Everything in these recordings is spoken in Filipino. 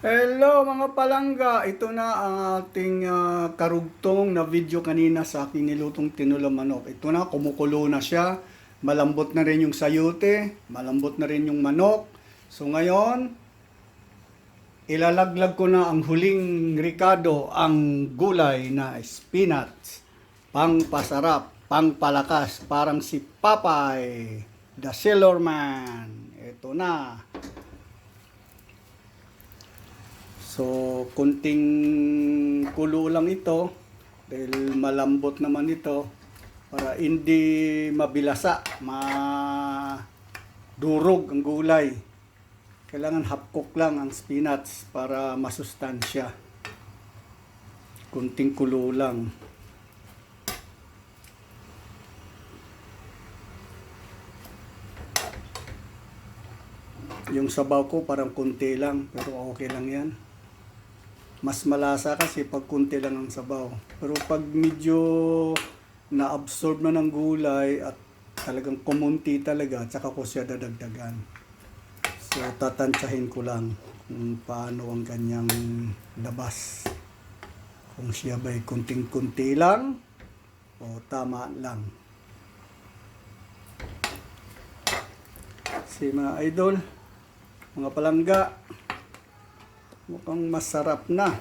Hello mga palangga, ito na ang ating ah, karugtong na video kanina sa aking nilutong tinulang manok. Ito na, kumukulo na siya. Malambot na rin yung sayute, malambot na rin yung manok. So ngayon, ilalaglag ko na ang huling ricado, ang gulay na spinach. Pang pasarap, pang palakas, parang si Papay, the Sailor Man. Ito na. So, kunting kulo lang ito dahil malambot naman ito para hindi mabilasa, madurog ang gulay. Kailangan half cook lang ang spinach para masustansya. Kunting kulo lang. Yung sabaw ko parang kunti lang, pero okay lang yan mas malasa kasi pag kunti lang ang sabaw. Pero pag medyo na-absorb na ng gulay at talagang kumunti talaga, tsaka ko siya dadagdagan. So, tatantsahin ko lang kung paano ang kanyang labas. Kung siya ba'y kunting-kunti lang o tama lang. Si mga idol, mga palangga, Mukhang masarap na.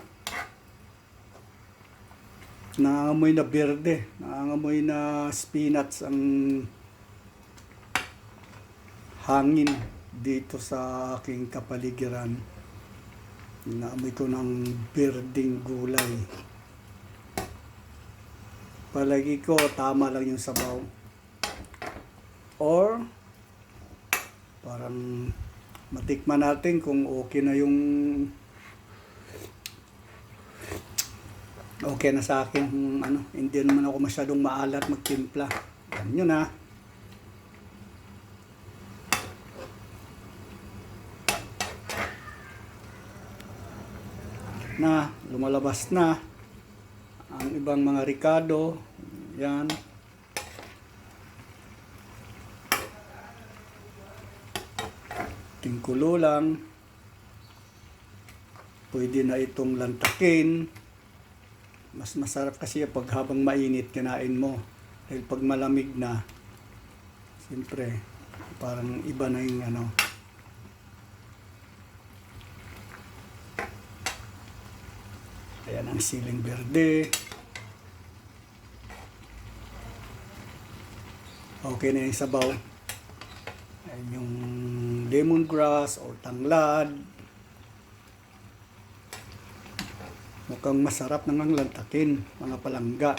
Nangangamoy na berde. Nangangamoy na spinach ang hangin dito sa aking kapaligiran. Naamoy ko ng berdeng gulay. Palagi ko tama lang yung sabaw. Or parang matikman natin kung okay na yung okay na sa akin kung ano, hindi naman ako masyadong maalat magtimpla. Yan yun ah. Na, lumalabas na ang ibang mga ricado. Yan. Tingkulo lang. Pwede na itong lantakin mas masarap kasi pag habang mainit kinain mo. Dahil pag malamig na, siyempre, parang iba na yung ano. Ayan ang siling berde. Okay na yung sabaw. Ayan yung lemongrass or tanglad. Mukhang masarap namang lantakin, mga palangga.